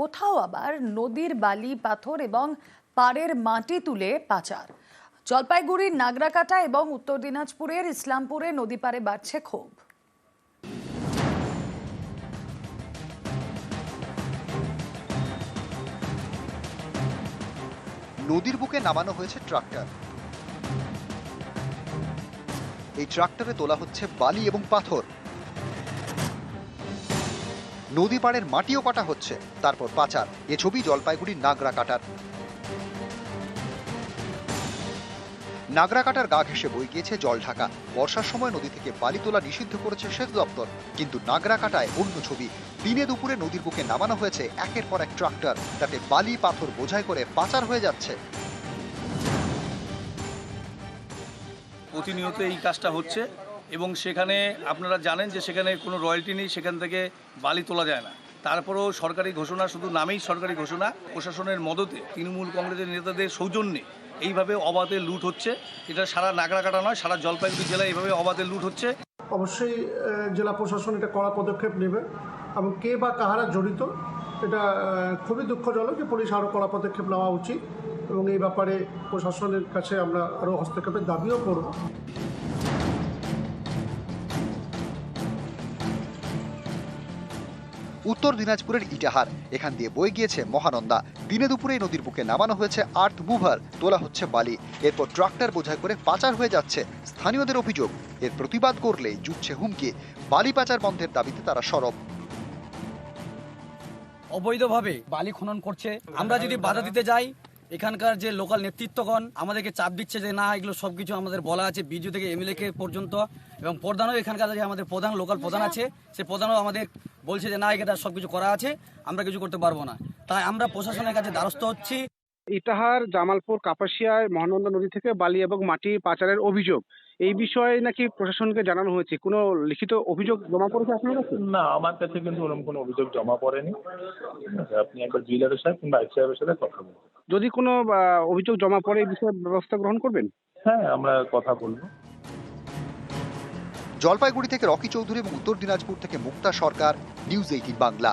কোথাও আবার নদীর বালি, পাথর এবং পাড়ের মাটি তুলে পাচার। জলপাইগুড়ির নাগরাকাটা এবং উত্তর দিনাজপুরের ইসলামপুরে নদী পাড়ে বাড়ছে ক্ষোভ। নদীর বুকে নামানো হয়েছে ট্রাক্টর। এই ট্রাক্টরে তোলা হচ্ছে বালি এবং পাথর। নদী পাড়ের মাটিও কাটা হচ্ছে। তারপর পাচার। এ ছবি জলপাইগুড়ির নাগরা কাটার। নাগরা কাটার গা ঘেসে বই গিয়েছে জল ঢাকা। বর্ষার সময় নদী থেকে বালি তোলা নিষিদ্ধ করেছে সেচ দপ্তর। কিন্তু নাগরা কাটায় অন্য ছবি। দিনে দুপুরে নদীর বুকে নামানো হয়েছে একের পর এক ট্রাক্টর। তাতে বালি, পাথর বোঝাই করে পাচার হয়ে যাচ্ছে। প্রতিনিয়ত এই কাজটা হচ্ছে। এবং সেখানে আপনারা জানেন যে সেখানে কোনো রয়্যালটি নেই, সেখান থেকে বালি তোলা যায় না। তারপরেও সরকারি ঘোষণা, শুধু নামেই সরকারি ঘোষণা, প্রশাসনের মদতে তৃণমূল কংগ্রেসের নেতাদের সৌজন্যে এইভাবে অবাধে লুট হচ্ছে। এটা সারা নাগরাকাটা নয়, সারা জলপাইগুড়ি জেলায় এইভাবে অবাধে লুট হচ্ছে। অবশ্যই জেলা প্রশাসন এটা কড়া পদক্ষেপ নেবে এবং কে বা কাহারা জড়িত, এটা খুবই দুঃখজনক যে পুলিশ আরও কড়া পদক্ষেপ নেওয়া উচিত এবং এই ব্যাপারে প্রশাসনের কাছে আমরা আরও হস্তক্ষেপের দাবিও করব। উত্তর দিনাজপুরের ইটাহার। এখান দিয়ে বয়ে গিয়েছে মহানন্দা। দিনে দুপুরে নদীর বুকে নামানো হয়েছে আর্থ মুভার তোলা হচ্ছে বালি। এরপর ট্রাক্টর বোঝাই করে পাচার হয়ে যাচ্ছে স্থানীয়দের অভিযোগ। এর প্রতিবাদ করলেই জুটছে হুমকি। বালি পাচার বন্ধের দাবিতে তারা সরব। অবৈধভাবে বালি খনন করছে। আমরা যদি বাধা দিতে যাই এখানকার যে লোকাল নেতৃত্বগণ আমাদেরকে চাপ দিচ্ছে যে না, এগুলো সবকিছু আমাদের বলা আছে বিজু থেকে এমএলএ কে পর্যন্ত। এবং প্রধানও এখানকার যে আমাদের প্রধান, লোকাল প্রধান আছে, সে প্রধানও আমাদের বলছে যে না এটা সবকিছু করা আছে, আমরা কিছু করতে পারব না। তাই আমরা প্রশাসনের কাছে দ্বারস্থ হচ্ছি। ইটাহার, জামালপুর, কাপাসিয়ায়, মহানন্দা নদী থেকে বালি এবং মাটি পাচারের অভিযোগ। এই বিষয়ে নাকি প্রশাসনকে জানানো হয়েছে? কোনো লিখিত অভিযোগ জমা পড়েছে আপনার কাছে? না আমার কাছে কিন্তু ওরকম কোনো অভিযোগ জমা পড়েনি। আপনি একবার জিলারের সাহেব কিংবা আইসি সাহেবের সাথে কথা বলুন। যদি কোনো অভিযোগ জমা পড়ে এই বিষয়ে ব্যবস্থা গ্রহণ করবেন? হ্যাঁ আমরা কথা বলব। জলপাইগুড়ি থেকে রকি চৌধুরী এবং উত্তর দিনাজপুর থেকে মুক্তা সরকার নিউজ এইটিন বাংলা।